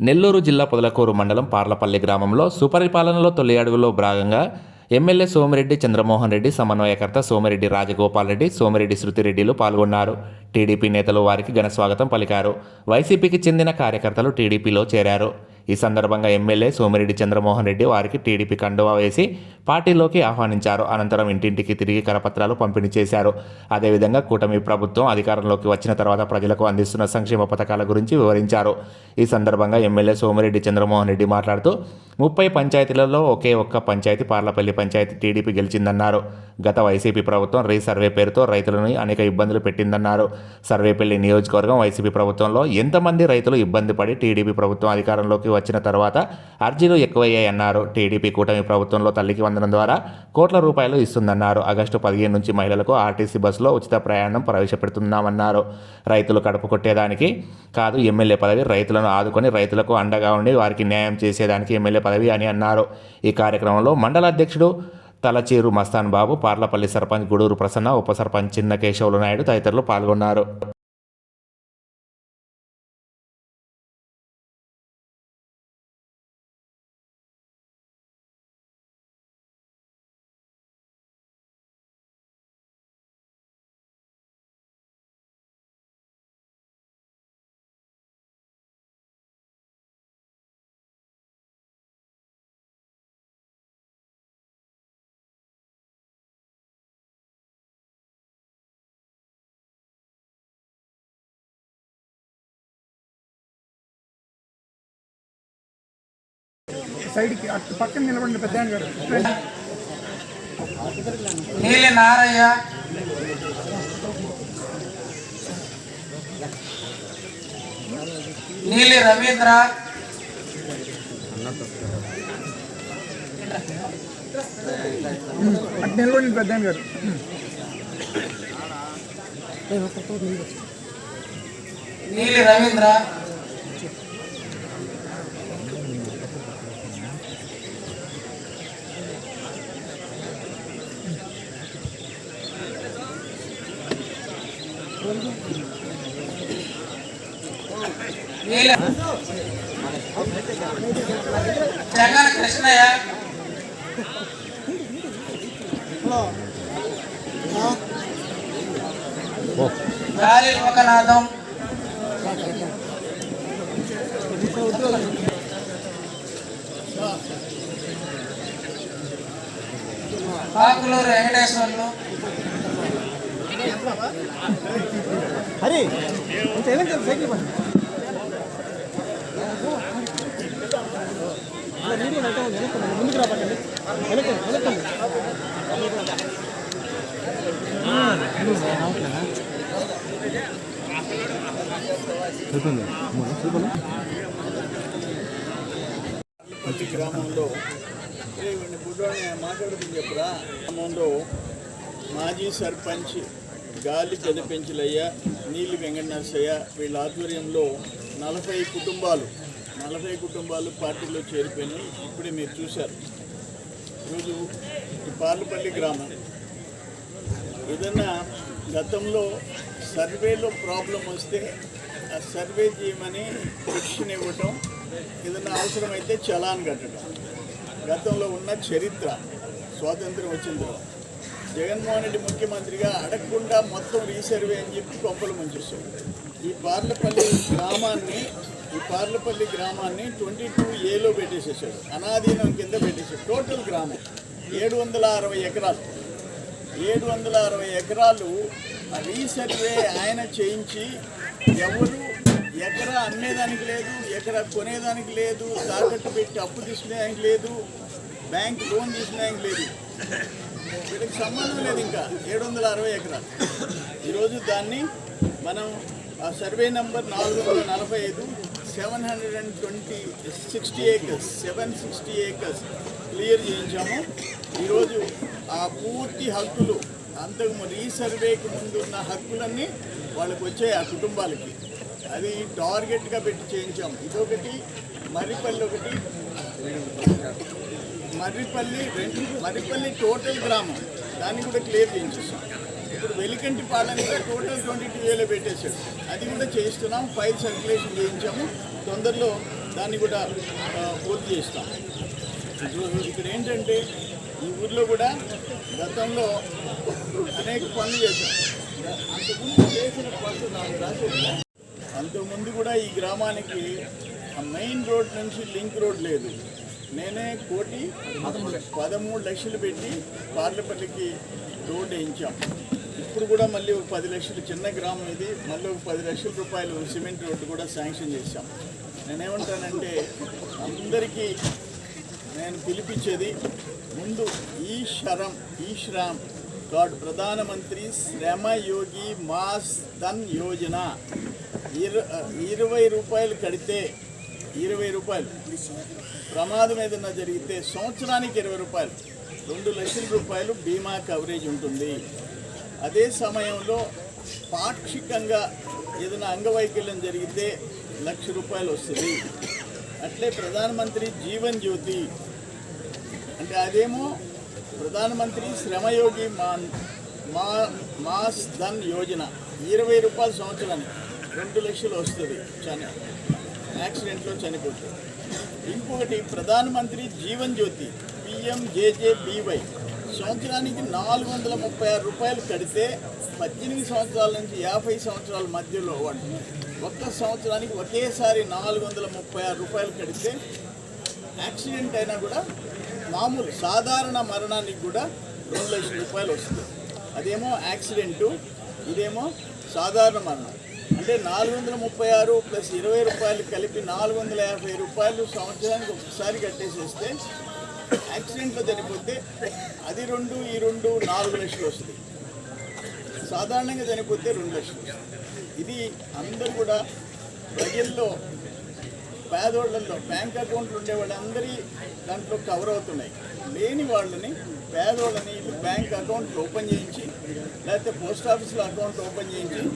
నెల్లూరు జిల్లా పొదలకూరు మండలం పార్లపల్లి గ్రామంలో సుపరిపాలనలో తొలి అడుగులో భాగంగా ఎమ్మెల్యే సోమిరెడ్డి చంద్రమోహన్ రెడ్డి సమన్వయకర్త సోమిరెడ్డి రాజగోపాల్ రెడ్డి సోమిరెడ్డి శృతిరెడ్డిలు పాల్గొన్నారు. టీడీపీ నేతలు వారికి ఘన స్వాగతం పలికారు. వైసీపీకి చెందిన కార్యకర్తలు టీడీపీలో చేరారు. ఈ సందర్భంగా ఎమ్మెల్యే సోమిరెడ్డి చంద్రమోహన్ రెడ్డి వారికి టీడీపీ కండువా వేసి పార్టీలోకి ఆహ్వానించారు. అనంతరం ఇంటింటికి తిరిగి కరపత్రాలు పంపిణీ చేశారు. అదేవిధంగా కూటమి ప్రభుత్వం అధికారంలోకి వచ్చిన తర్వాత ప్రజలకు అందిస్తున్న సంక్షేమ పథకాల గురించి వివరించారు. ఈ సందర్భంగా ఎమ్మెల్యే సోమిరెడ్డి చంద్రమోహన్ రెడ్డి మాట్లాడుతూ ముప్పై పంచాయతీలలో ఒకే ఒక్క పంచాయతీ పార్లపల్లి పంచాయతీ టీడీపీ గెలిచిందన్నారు. గత వైసీపీ ప్రభుత్వం రీసర్వే పేరుతో రైతులను అనేక ఇబ్బందులు పెట్టిందన్నారు. సర్వేపల్లి నియోజకవర్గం వైసీపీ ప్రభుత్వంలో ఎంతమంది రైతులు ఇబ్బంది పడి టీడీపీ ప్రభుత్వం అధికారంలోకి వచ్చిన తర్వాత అర్జీలు ఎక్కువయ్యాయన్నారు. టీడీపీ కూటమి ప్రభుత్వంలో తల్లికి వందనం ద్వారా కోట్ల రూపాయలు ఇస్తుందన్నారు. ఆగస్టు పదిహేను నుంచి మహిళలకు ఆర్టీసీ బస్సులో ఉచిత ప్రయాణం ప్రవేశపెడుతున్నామన్నారు. రైతులు కడుపు కొట్టేదానికి కాదు ఎమ్మెల్యే పదవి రైతులను ఆదుకొని రైతులకు అండగా ఉండి వారికి న్యాయం చేసేదానికి ఎమ్మెల్యే పదవి అని అన్నారు. ఈ కార్యక్రమంలో మండల అధ్యక్షుడు తలచీరు మస్తాన్ బాబు పార్లపల్లి సర్పంచ్ గుడూరు ప్రసన్న ఉప సర్పంచ్ చిన్న కేశవులు నాయుడు తదితరులు పాల్గొన్నారు. సైడ్కి అటు పక్కన నిలబడిన పెద్ద నీలి నారయ్య. నీలి రవీంద్ర. అటు నిలబడిన పెద్ద గారు. నీలి రవీంద్ర. జగన్ కృష్ణయ్య. గాలి లోకనాథం. ఆకులూరు వెంకటేశ్వర్లు. హరి కొంచెం సైకిల్ పని ముందుకు రాబట్టండి ప్రతి గ్రామంలో మాట్లాడుతుంది చెప్పురా గ్రామంలో మాజీ సర్పంచ్ గాలి పెదపెంచులయ్య నీలి వెంకట వీళ్ళ ఆధ్వర్యంలో నలభై కుటుంబాలు నలభై కుటుంబాలు పార్టీలో చేరిపోయినాయి. ఇప్పుడే మీరు చూశారు. ఈరోజు ఈ పార్లపల్లి గ్రామం. ఏదన్నా గతంలో సర్వేలో ప్రాబ్లం వస్తే ఆ సర్వే చేయమని పిటిషన్ ఇవ్వటం ఏదైనా అవసరమైతే చలాన్ కట్టడం. గతంలో ఉన్న చరిత్ర స్వాతంత్రం వచ్చిన తర్వాత. జగన్మోహన్ రెడ్డి ముఖ్యమంత్రిగా అడగకుండా మొత్తం రీసర్వే అని చెప్పి కొంపలు ముంచేశాడు ఈ పార్లపల్లి గ్రామాన్ని ఈ పార్లపల్లి గ్రామాన్ని ట్వంటీ టూ ఏలో పెట్టేసేసాడు అనాధీనం కింద పెట్టేశాడు టోటల్ గ్రామం ఏడు వందల అరవై ఎకరాలు. ఏడు వందల అరవై ఎకరాలు రీసర్వే ఆయన చేయించి ఎవరు ఎకరా అమ్మేదానికి లేదు ఎకరా కొనేదానికి లేదు తాకట్టు పెట్టి అప్పు తీసుకునేదానికి లేదు బ్యాంక్ లోన్ తీసుకునేదానికి లేదు. వీటికి సంబంధం లేదు ఇంకా. ఏడు వందల అరవై ఎకరాలు. ఈరోజు దాన్ని మనం ఆ సర్వే నంబర్ నాలుగు వందల నలభై ఐదు seven hundred and twenty sixty acres seven sixty acres clear చేయించాము. ఈరోజు ఆ పూర్తి హక్కులు అంతకు సర్వేకి ముందు ఉన్న హక్కులన్నీ వాళ్ళకి వచ్చాయి ఆ కుటుంబాలకి. అది టార్గెట్గా పెట్టి చేయించాము. ఇదొకటి. మర్రిపల్లి ఒకటి మర్రిపల్లి రెండు మర్రిపల్లి టోటల్ గ్రామం. దాన్ని కూడా క్లియర్ చేయించేసాం ఇప్పుడు వెలికంటి పాలన కూడా టోటల్ ట్వంటీ టూ వేలో పెట్టేశాడు అది కూడా చేయిస్తున్నాం ఫైల్ సర్క్యులేషన్ చేయించాము తొందరలో దాన్ని కూడా పూర్తి చేస్తాం. ఇక్కడ ఏంటంటే ఈ ఊర్లో కూడా గతంలో అనేక పనులు చేశాం. అంతకుముందు చేసిన పనులు నాకు రాసేది అంతకుముందు కూడా ఈ గ్రామానికి మెయిన్ రోడ్ నుంచి లింక్ రోడ్ లేదు. నేనే కోటి పదమూడు లక్షలు పెట్టి పార్లపల్లికి రోడ్ వేయించాం. ఇప్పుడు కూడా మళ్ళీ ఒక పది లక్షలు చిన్న గ్రామం ఇది మళ్ళీ ఒక పది లక్షల రూపాయలు సిమెంట్ రోడ్డు కూడా శాంక్షన్ చేశాం. నేనేమంటానంటే అందరికీ నేను పిలిపించేది ముందు ఈ శరం ఈ శ్రామ్ గాడ్ ప్రధానమంత్రి శ్రమ యోగి మాస్ ధన్ యోజన. ఇర ఇరవై రూపాయలు కడితే ఇరవై రూపాయలు. ప్రమాదం ఏదైనా జరిగితే సంవత్సరానికి ఇరవై రూపాయలు. రెండు లక్షల రూపాయలు బీమా కవరేజ్ ఉంటుంది. అదే సమయంలో పాక్షికంగా ఏదైనా అంగవైకల్యం జరిగితే లక్ష రూపాయలు వస్తుంది. అట్లే ప్రధానమంత్రి జీవన్ జ్యోతి. అంటే అదేమో ప్రధానమంత్రి శ్రమయోగి మాన్ మా మాస్ ధన్ యోజన. ఇరవై రూపాయల సంవత్సరానికి. రెండు లక్షలు వస్తుంది. చాలా యాక్సిడెంట్లో చనిపోతే ఇంకొకటి ప్రధానమంత్రి జీవన్ జ్యోతి పిఎంజేజేబీవై సంవత్సరానికి నాలుగు వందల ముప్పై ఆరు రూపాయలు కడితే పద్దెనిమిది సంవత్సరాల నుంచి యాభై సంవత్సరాల మధ్యలో వాళ్ళు ఒక్క సంవత్సరానికి ఒకేసారి నాలుగు వందల ముప్పై ఆరు రూపాయలు కడితే యాక్సిడెంట్ అయినా కూడా మామూలు సాధారణ మరణానికి కూడా రెండు లక్షల రూపాయలు వస్తుంది. అదేమో యాక్సిడెంటు ఇదేమో సాధారణ మరణం. అంటే నాలుగు వందల ముప్పై ఆరు ప్లస్ ఇరవై రూపాయలు కలిపి నాలుగు వందల యాభై రూపాయలు సంవత్సరానికి ఒకసారి కట్టేసేస్తే యాక్సిడెంట్లో చనిపోతే అది రెండు ఈ రెండు నాలుగు లక్షలు వస్తుంది. సాధారణంగా చనిపోతే రెండు లక్షలు ఇది అందరూ కూడా ప్రజల్లో పేదోళ్ళల్లో బ్యాంక్ అకౌంట్లు ఉండే వాళ్ళందరి దాంట్లో కవర్ అవుతున్నాయి. లేని వాళ్ళని పేదోళ్ళని బ్యాంక్ అకౌంట్లు ఓపెన్ చేయించి లేకపోతే పోస్ట్ ఆఫీస్లో అకౌంట్ ఓపెన్ చేయించి